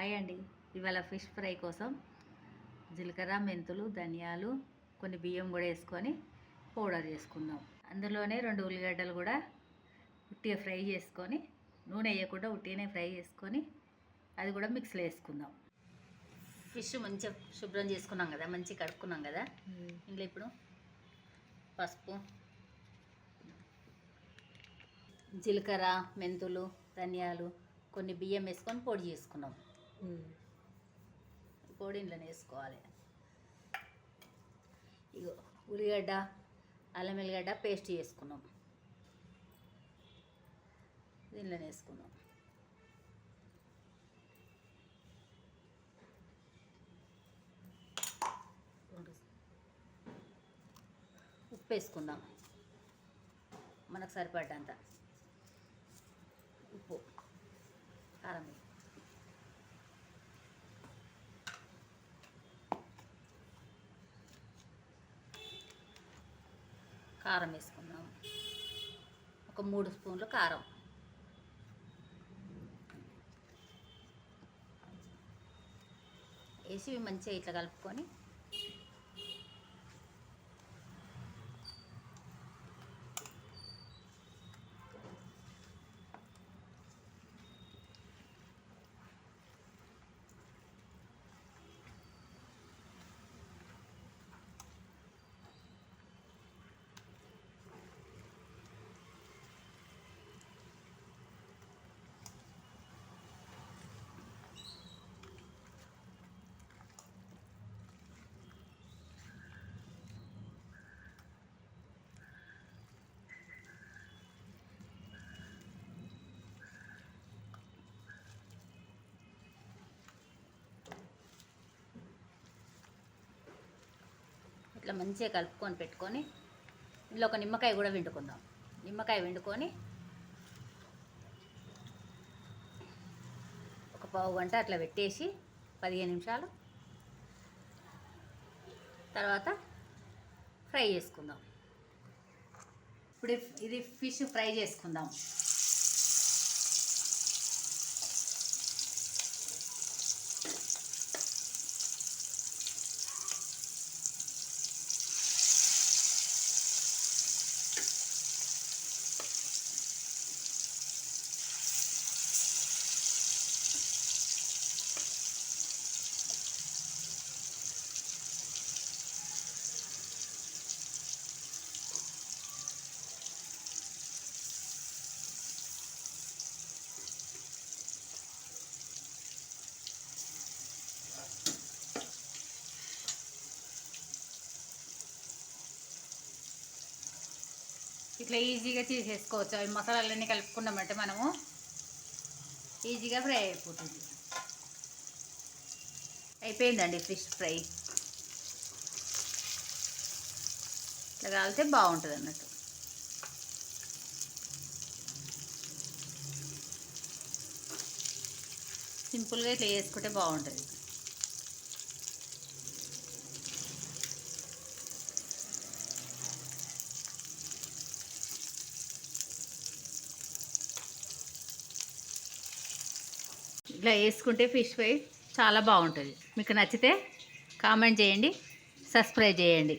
Hi అండి. ఇవాళ fish fry కోసం జీలకర్ర మెంతులు ధనియాలు కొన్ని బియ్యం కూడా వేసుకొని పౌడర్ చేసుకుందాం. అందులోనే రెండు ఉల్లిగడ్డలు కూడా ఉట్టిగా ఫ్రై చేసుకొని నూనె వేయకుండా ఉట్టిగానే ఫ్రై చేసుకొని అది కూడా మిక్స్లో వేసుకుందాం. ఫిష్ మంచిగా శుభ్రం చేసుకున్నాం కదా మంచిగా కడుక్కున్నాం కదా. ఇందులో ఇప్పుడు పసుపు జీలకర్ర మెంతులు ధనియాలు కొన్ని బియ్యం వేసుకొని పొడి చేసుకున్నాం. పొడి వేసుకోవాలి. ఇగో ఉల్లిగడ్డ అల్లం ఎల్లిగడ్డ పేస్ట్ చేసుకున్నాం. దీనిలో వేసుకున్నాం. ఉప్పు వేసుకుందాం. మనకు సరిపడ్డంత ఉప్పు కారం వేయి. కారం వేసుకుందాం. ఒక మూడు స్పూన్లు కారం. వేసి మంచిగా ఇట్లా కలుపుకొని ఇట్లా మంచిగా కలుపుకొని పెట్టుకొని ఇందులో ఒక నిమ్మకాయ కూడా వండుకుందాం నిమ్మకాయ వండుకొని ఒక పావు గంట అట్లా పెట్టేసి పదిహేను నిమిషాలు తర్వాత ఫ్రై చేసుకుందాం. ఇప్పుడు ఇది ఫిష్ ఫ్రై చేసుకుందాం. ఇట్లా ఈజీగా చేసేసుకోవచ్చు. అవి మసాలాలన్నీ కలుపుకున్నామంటే మనము ఈజీగా ఫ్రై అయిపోతుంది. అయిపోయిందండి ఫిష్ ఫ్రై. ఇట్లా కాలితే బాగుంటుంది అన్నట్టు. సింపుల్గా ఇట్లా చేసుకుంటే బాగుంటుంది. ఇట్లా వేసుకుంటే ఫిష్ ఫ్రై చాలా బాగుంటుంది. మీకు నచ్చితే కామెంట్ చేయండి సబ్స్క్రైబ్ చేయండి.